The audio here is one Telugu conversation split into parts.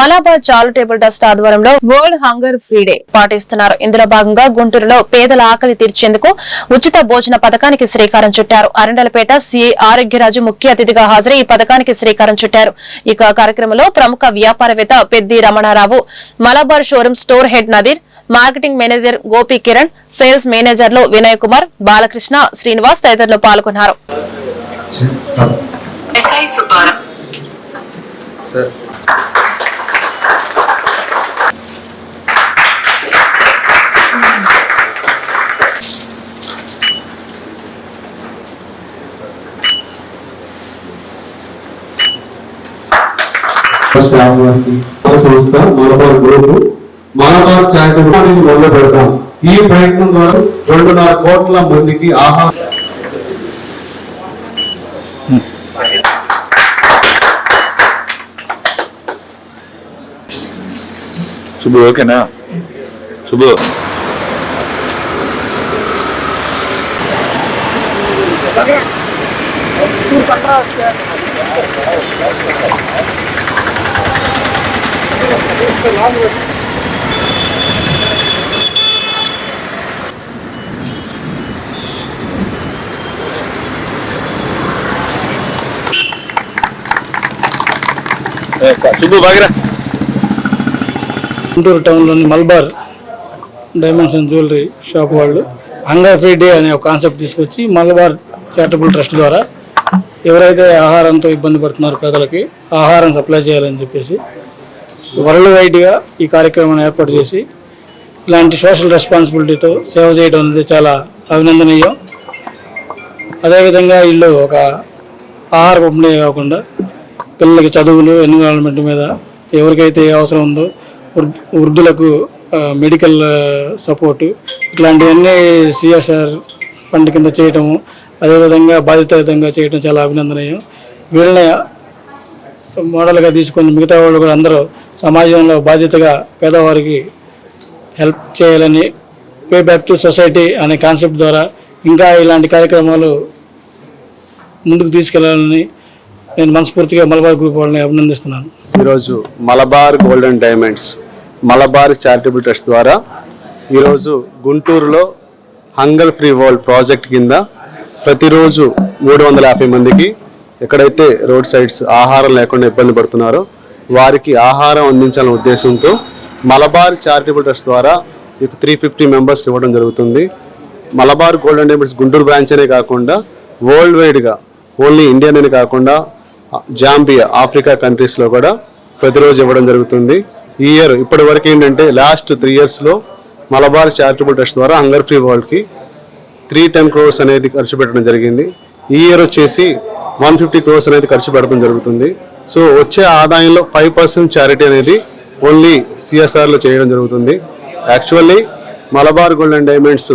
మలాబాద్ చాలు ట్రస్ట్ ఆధ్వర్యంలో వరల్డ్ హంగర్ ఫ్రీ డే పాటిస్తున్నారు. ఇందులో భాగంగా గుంటూరులో పేదల ఆకలి తీర్చేందుకు ఉచిత భోజన పథకానికి శ్రీకారం చుట్టారు. అరండలపేట సీఐ ఆరోగ్యరాజు ముఖ్య అతిథిగా హాజరై ఈ పథకానికి శ్రీకారం చుట్టారు. ఇక కార్యక్రమంలో ప్రముఖ వ్యాపారవేత్త Peddi Ramana Rao Malabar showroom store head Nadeer marketing manager Gopi Kiran sales మేనేజర్లు వినయ్ కుమార్ బాలకృష్ణ శ్రీనివాస్ తదితరులు పాల్గొన్నారు. ఎస్ఐ సుబ్బారావు సార్ స్టాఫ్ వారికి మన సంస్థ మలబార్ గ్రూప్. మలబార్ చారిటబుల్ అనేది మొదలు పెడతాం ఈ ప్రయత్నం ద్వారా రెండున్నర కోట్ల మందికి ఆహారం. సుబ్బు ఓకేనా? సుబ్బు. ఏ, సుబ్బు బాగిరా Guntur టౌన్లోని Malabar diamonds and jewellery shop వాళ్ళు హంగర్ ఫ్రీ డే అనే ఒక కాన్సెప్ట్ తీసుకొచ్చి మల్బార్ చారిటబుల్ ట్రస్ట్ ద్వారా ఎవరైతే ఆహారంతో ఇబ్బంది పడుతున్నారో పేదలకి ఆహారం సప్లై చేయాలని చెప్పేసి వరల్డ్ వైడ్గా ఈ కార్యక్రమాన్ని ఏర్పాటు చేసి ఇలాంటి సోషల్ రెస్పాన్సిబిలిటీతో సేవ చేయడం అనేది చాలా అభినందనీయం. అదేవిధంగా వీళ్ళు ఒక ఆహార పంపిణీ కాకుండా పిల్లలకి చదువులు ఎన్విరాన్మెంట్ మీద ఎవరికైతే ఏ అవసరం ఉందో వృద్ధులకు మెడికల్ సపోర్టు ఇట్లాంటివన్నీ సిఎస్ఆర్ ఫండ్ కింద చేయటము అదేవిధంగా బాధ్యతాయుతంగా చేయటం చాలా అభినందనీయం. వీళ్ళని మోడల్గా తీసుకొని మిగతా వాళ్ళు కూడా అందరూ సమాజంలో బాధ్యతగా పేదవారికి హెల్ప్ చేయాలని పే బ్యాక్ టు సొసైటీ అనే కాన్సెప్ట్ ద్వారా ఇంకా ఇలాంటి కార్యక్రమాలు ముందుకు తీసుకెళ్ళాలని నేను మనస్ఫూర్తిగా మలబార్ గ్రూప్ వాళ్ళని అభినందిస్తున్నాను. ఈరోజు Malabar golden diamonds Malabar charitable trust ద్వారా ఈరోజు గుంటూరులో హంగర్ ఫ్రీ వరల్డ్ ప్రాజెక్ట్ కింద ప్రతిరోజు మూడు వందల యాభై మందికి ఎక్కడైతే రోడ్ సైడ్స్ ఆహారం లేకుండా ఇబ్బంది పడుతున్నారో వారికి ఆహారం అందించాలనే ఉద్దేశంతో మలబార్ చారిటబుల్ ట్రస్ట్ ద్వారా ఇక త్రీ ఫిఫ్టీ మెంబర్స్కి ఇవ్వడం జరుగుతుంది. Malabar golden diamonds Guntur branch అనే కాకుండా వరల్డ్ వైడ్గా ఓన్లీ ఇండియన్ అని కాకుండా జాంబియా ఆఫ్రికా కంట్రీస్లో కూడా ప్రతిరోజు ఇవ్వడం జరుగుతుంది. ఈ ఇయర్ ఇప్పటి వరకు ఏంటంటే లాస్ట్ త్రీ ఇయర్స్లో మలబార్ చారిటబుల్ ట్రస్ట్ ద్వారా హంగర్ ఫ్రీ వరల్డ్కి త్రీ టెన్ క్రోర్స్ అనేది ఖర్చు పెట్టడం జరిగింది. ఈ ఇయర్ వచ్చేసి వన్ ఫిఫ్టీ క్రోర్స్ అనేది ఖర్చు పెట్టడం జరుగుతుంది. సో వచ్చే ఆదాయంలో ఫైవ్ పర్సెంట్ చారిటీ అనేది ఓన్లీ సిఎస్ఆర్లో చేయడం జరుగుతుంది. Actually Malabar gold and diamonds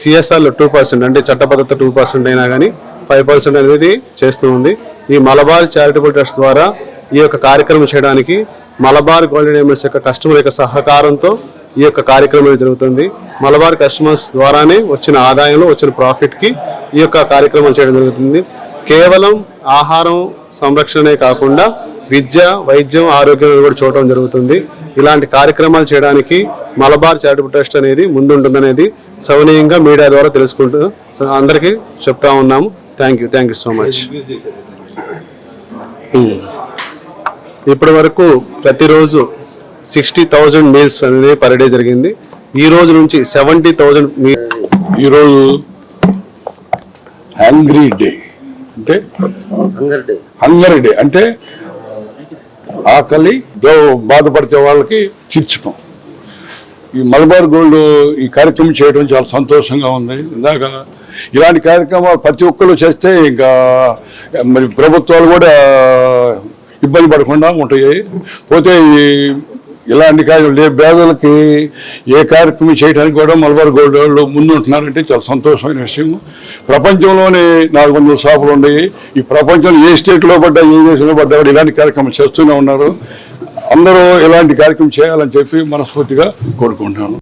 సిఎస్ఆర్లో two percent అంటే చట్టబద్ధత టూ పర్సెంట్ అయినా కానీ ఫైవ్ పర్సెంట్ అనేది చేస్తూ ఉంది. ఈ మలబార్ చారిటబుల్ ట్రస్ట్ ద్వారా ఈ యొక్క కార్యక్రమం చేయడానికి మలబార్ గోల్డ్ డైమండ్స్ యొక్క కస్టమర్ యొక్క సహకారంతో ఈ యొక్క కార్యక్రమం జరుగుతుంది. మలబార్ కస్టమర్స్ ద్వారానే వచ్చిన ఆదాయంలో వచ్చిన ప్రాఫిట్కి ఈ యొక్క కార్యక్రమం చేయడం జరుగుతుంది. కేవలం ఆహారం సంరక్షణే కాకుండా విద్య వైద్యం ఆరోగ్యం కూడా చూడటం జరుగుతుంది. ఇలాంటి కార్యక్రమాలు చేయడానికి మలబార్ చారిటబుల్ ట్రస్ట్ అనేది ముందుంటుందనేది సవనీయంగా మీడియా ద్వారా తెలుసుకుంటూ అందరికీ చెప్తా ఉన్నాము. Thank you thank you so much. ఇప్పటి వరకు ప్రతిరోజు సిక్స్టీ థౌజండ్ మీల్స్ అనేది పర్ డే జరిగింది. ఈ రోజు నుంచి సెవెంటీ థౌజండ్ మీ ఈరోజు హంగ్రీ డే. అంటే హంగరీ డే అంటే ఆకలి దో బాధపడితే వాళ్ళకి తీర్చడం ఈ మలబార్ గోల్డ్ ఈ కార్యక్రమం చేయడం చాలా సంతోషంగా ఉంది. ఇందాక ఇలాంటి కార్యక్రమాలు ప్రతి ఒక్కరు చేస్తే ఇంకా మరి ప్రభుత్వాలు కూడా ఇబ్బంది పడకుండా ఉంటాయి. పోతే ఈ ఇలాంటి కార్యం లే పేదలకి ఏ కార్యక్రమం చేయడానికి కూడా మలబార్ గోల్డ్ వాళ్ళు ముందు ఉంటున్నారంటే చాలా సంతోషమైన విషయం. ప్రపంచంలోనే నాలుగు వందల షాపులు ఉన్నాయి. ఈ ప్రపంచంలో ఏ స్టేట్లో పడ్డా ఏ దేశంలో పడ్డా కూడా ఇలాంటి కార్యక్రమం చేస్తూనే ఉన్నారు. అందరూ ఇలాంటి కార్యక్రమం చేయాలని చెప్పి మనస్ఫూర్తిగా కోరుకుంటున్నాను.